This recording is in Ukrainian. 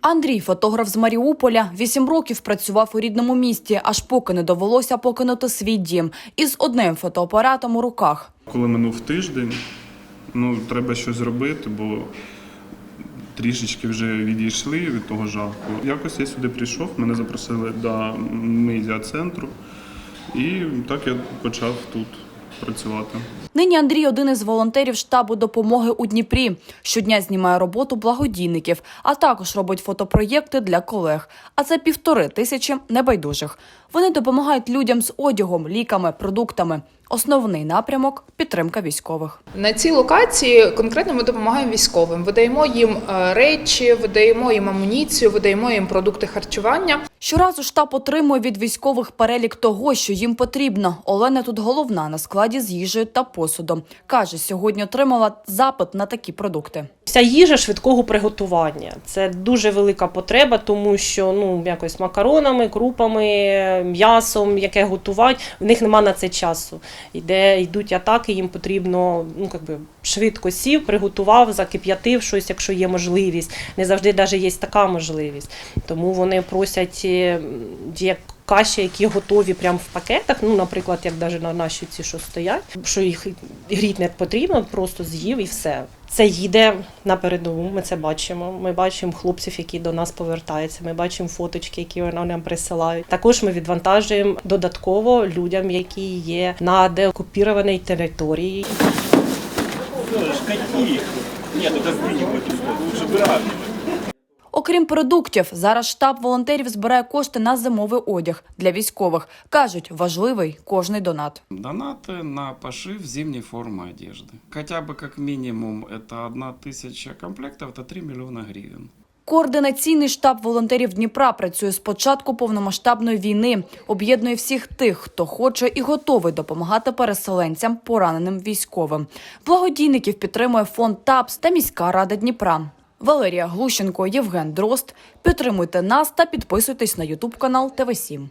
Андрій, фотограф з Маріуполя, вісім років працював у рідному місті, аж поки не довелося покинути свій дім із одним фотоапаратом у руках. Коли минув тиждень, ну треба щось зробити, бо трішечки вже відійшли від того жаху. Якось я сюди прийшов, мене запросили до медіа центру, і так я почав тут працювати. Нині Андрій один із волонтерів штабу допомоги у Дніпрі. Щодня знімає роботу благодійників, а також робить фотопроєкти для колег. А це півтори тисячі небайдужих. Вони допомагають людям з одягом, ліками, продуктами. Основний напрямок підтримка військових. На цій локації конкретно ми допомагаємо військовим. Видаємо їм е, речі, видаємо їм амуніцію, видаємо їм продукти харчування. Щоразу штаб отримує від військових перелік того, що їм потрібно. Олена тут головна на складі з їжею та посудом. Каже, сьогодні отримала запит на такі продукти. Вся їжа швидкого приготування це дуже велика потреба, тому що ну якось макаронами, крупами, м'ясом, яке готувати, в них нема на це часу. Йде йдуть атаки, їм потрібно ну якби швидко сів, приготував, закип'ятив щось, якщо є можливість. Не завжди навіть є така можливість. Тому вони просять е, є каші, які готові прямо в пакетах. Ну, наприклад, як навіть на наші ці, що стоять, що їх гріти не потрібно, просто з'їв і все. Це їде на передову. Ми це бачимо. Ми бачимо хлопців, які до нас повертаються. Ми бачимо фоточки, які вони нам присилають. Також ми відвантажуємо додатково людям, які є на деокупірованій території. Какие? Нет, это сдвинем в эту сторону. Лучше бы раньше. Окрім продуктів, зараз штаб волонтерів збирає кошти на зимовий одяг для військових. кажуть, важливий кожний донат. Донаты на пошив зимней формы одежды. Хотя бы как минимум это одна тысяча комплектов, это 3 миллиона гривен. Координаційний штаб волонтерів Дніпра працює з початку повномасштабної війни, об'єднує всіх тих, хто хоче і готовий допомагати переселенцям, пораненим військовим. Благодійників підтримує фонд ТАПС та міська рада Дніпра. Валерія Глущенко, Євген Дрозд. Підтримуйте нас та підписуйтесь на Ютуб канал ТВ 7